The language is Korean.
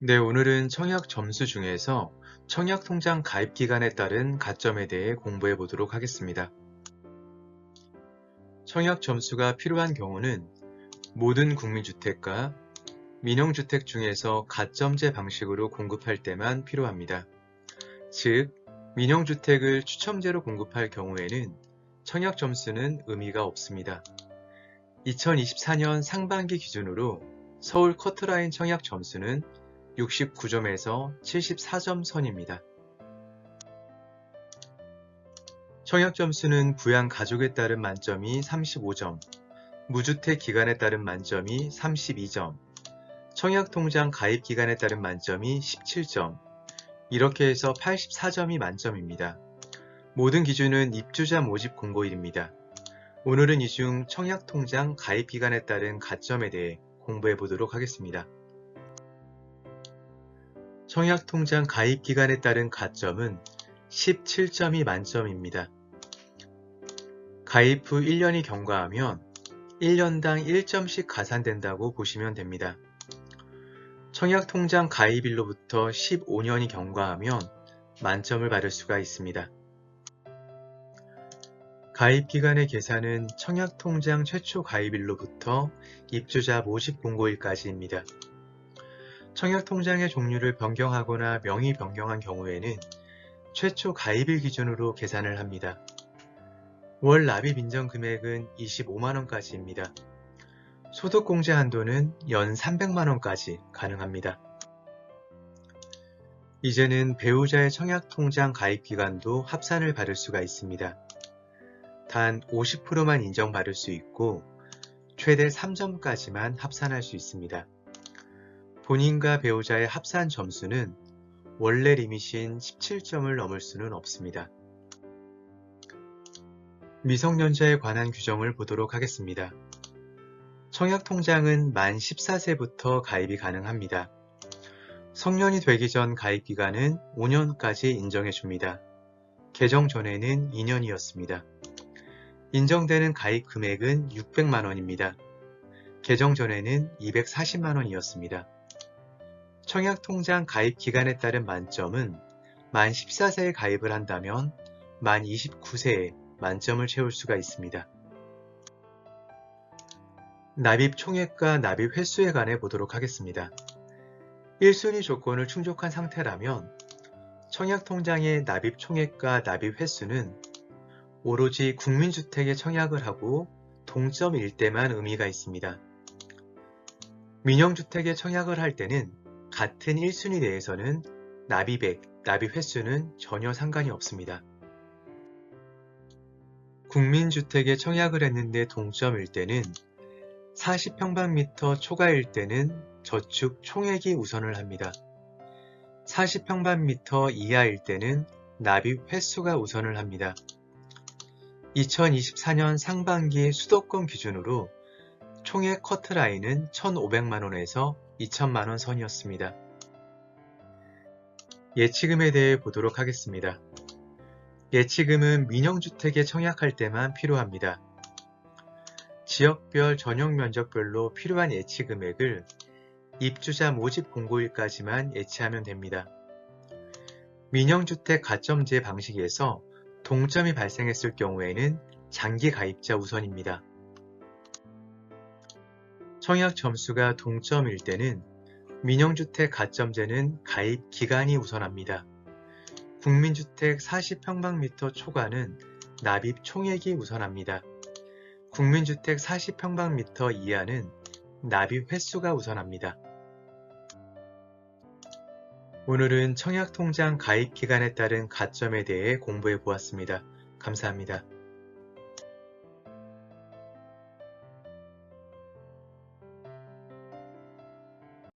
네, 오늘은 청약 점수 중에서 청약 통장 가입 기간에 따른 가점에 대해 공부해 보도록 하겠습니다. 청약 점수가 필요한 경우는 모든 국민주택과 민영주택 중에서 가점제 방식으로 공급할 때만 필요합니다. 즉, 민영주택을 추첨제로 공급할 경우에는 청약 점수는 의미가 없습니다. 2024년 상반기 기준으로 서울 커트라인 청약 점수는 69점에서 74점 선입니다. 청약 점수는 부양 가족에 따른 만점이 35점, 무주택 기간에 따른 만점이 32점, 청약 통장 가입 기간에 따른 만점이 17점, 이렇게 해서 84점이 만점입니다. 모든 기준은 입주자 모집 공고일입니다. 오늘은 이 중 청약 통장 가입 기간에 따른 가점에 대해 공부해 보도록 하겠습니다. 청약통장 가입 기간에 따른 가점은 17점이 만점입니다. 가입 후 1년이 경과하면 1년당 1점씩 가산된다고 보시면 됩니다. 청약통장 가입일로부터 15년이 경과하면 만점을 받을 수가 있습니다. 가입기간의 계산은 청약통장 최초 가입일로부터 입주자 모집 공고일까지입니다. 청약통장의 종류를 변경하거나 명의 변경한 경우에는 최초 가입일 기준으로 계산을 합니다. 월 납입 인정 금액은 25만원까지입니다. 소득공제 한도는 연 300만원까지 가능합니다. 이제는 배우자의 청약통장 가입 기간도 합산을 받을 수가 있습니다. 단 50%만 인정받을 수 있고 최대 3점까지만 합산할 수 있습니다. 본인과 배우자의 합산 점수는 원래 리밋인 17점을 넘을 수는 없습니다. 미성년자에 관한 규정을 보도록 하겠습니다. 청약통장은 만 14세부터 가입이 가능합니다. 성년이 되기 전 가입 기간은 5년까지 인정해 줍니다. 개정 전에는 2년이었습니다. 인정되는 가입 금액은 600만원입니다. 개정 전에는 240만원이었습니다. 청약통장 가입 기간에 따른 만점은 만 14세에 가입을 한다면 만 29세에 만점을 채울 수가 있습니다. 납입 총액과 납입 횟수에 관해 보도록 하겠습니다. 1순위 조건을 충족한 상태라면 청약통장의 납입 총액과 납입 횟수는 오로지 국민주택에 청약을 하고 동점일 때만 의미가 있습니다. 민영주택에 청약을 할 때는 같은 1순위 내에서는 납입액, 납입 횟수는 전혀 상관이 없습니다. 국민주택에 청약을 했는데 동점일 때는 40평방미터 초과일 때는 저축 총액이 우선을 합니다. 40평방미터 이하일 때는 납입 횟수가 우선을 합니다. 2024년 상반기 수도권 기준으로 총액 커트라인은 1,500만원에서 2천만원 선이었습니다. 예치금에 대해 보도록 하겠습니다. 예치금은 민영주택에 청약할 때만 필요합니다. 지역별 전용 면적별로 필요한 예치 금액을 입주자 모집 공고일까지만 예치하면 됩니다. 민영주택 가점제 방식에서 동점이 발생했을 경우에는 장기 가입자 우선입니다. 청약 점수가 동점일 때는 민영주택 가점제는 가입 기간이 우선합니다. 국민주택 40평방미터 초과는 납입 총액이 우선합니다. 국민주택 40평방미터 이하는 납입 횟수가 우선합니다. 오늘은 청약통장 가입 기간에 따른 가점에 대해 공부해 보았습니다. 감사합니다.